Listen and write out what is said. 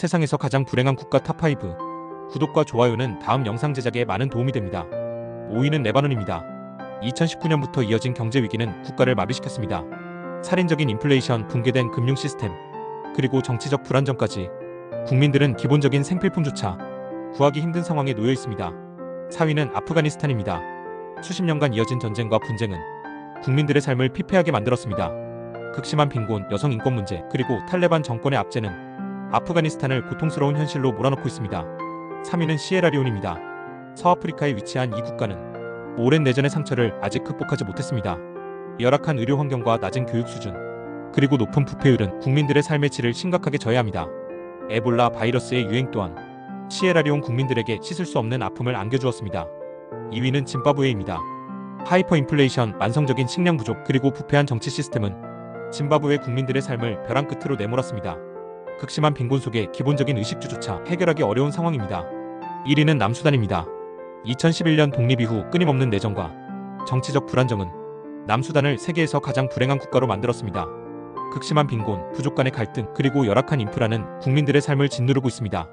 세상에서 가장 불행한 국가 탑5. 구독과 좋아요는 다음 영상 제작에 많은 도움이 됩니다. 5위는 레바논입니다. 2019년부터 이어진 경제 위기는 국가를 마비시켰습니다. 살인적인 인플레이션, 붕괴된 금융 시스템, 그리고 정치적 불안정까지 국민들은 기본적인 생필품조차 구하기 힘든 상황에 놓여 있습니다. 4위는 아프가니스탄입니다. 수십 년간 이어진 전쟁과 분쟁은 국민들의 삶을 피폐하게 만들었습니다. 극심한 빈곤, 여성 인권 문제, 그리고 탈레반 정권의 압제는 아프가니스탄을 고통스러운 현실로 몰아넣고 있습니다. 3위는 시에라리온입니다. 서아프리카에 위치한 이 국가는 오랜 내전의 상처를 아직 극복하지 못했습니다. 열악한 의료 환경과 낮은 교육 수준, 그리고 높은 부패율은 국민들의 삶의 질을 심각하게 저해합니다. 에볼라 바이러스의 유행 또한 시에라리온 국민들에게 씻을 수 없는 아픔을 안겨주었습니다. 2위는 짐바브웨입니다. 하이퍼 인플레이션, 만성적인 식량 부족, 그리고 부패한 정치 시스템은 짐바브웨 국민들의 삶을 벼랑 끝으로 내몰았습니다. 극심한 빈곤 속에 기본적인 의식주조차 해결하기 어려운 상황입니다. 1위는 남수단입니다. 2011년 독립 이후 끊임없는 내전과 정치적 불안정은 남수단을 세계에서 가장 불행한 국가로 만들었습니다. 극심한 빈곤, 부족 간의 갈등, 그리고 열악한 인프라는 국민들의 삶을 짓누르고 있습니다.